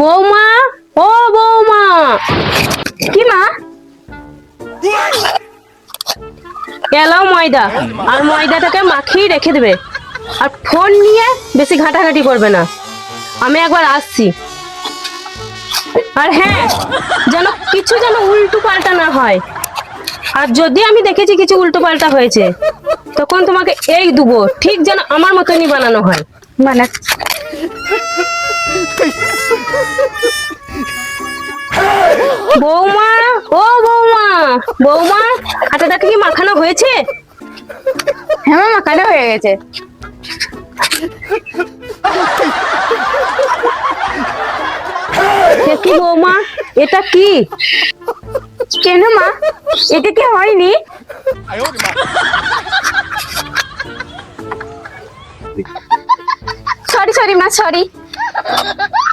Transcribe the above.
বৌমা, ও বৌমা। কি মা? এলাও ময়দা। আর ময়দাটাকে মাখিয়ে রেখে দেবে। আর ফোন নিয়ে বেশি ঘাটাঘাটি করবে না। আমি একবার আসছি। আর হ্যাঁ যেন কিছু যেন উল্টো পাল্টা না হয়। আর যদি আমি দেখেছি কিছু উল্টো পাল্টা হয়েছে, তখন তোমাকে এই দুবো ঠিক যেন আমার মতনই বানানো হয়। মানে বৌমা, ও বৌমা বৌমা আটাটাকে কি মাখানো হয়েছে? হ্যাঁ মাখানো হয়ে গেছে। কি বৌমা? এটা কি? কেন মা? এটা কি হয়নি? সরি সরি মা সরি 哈哈哈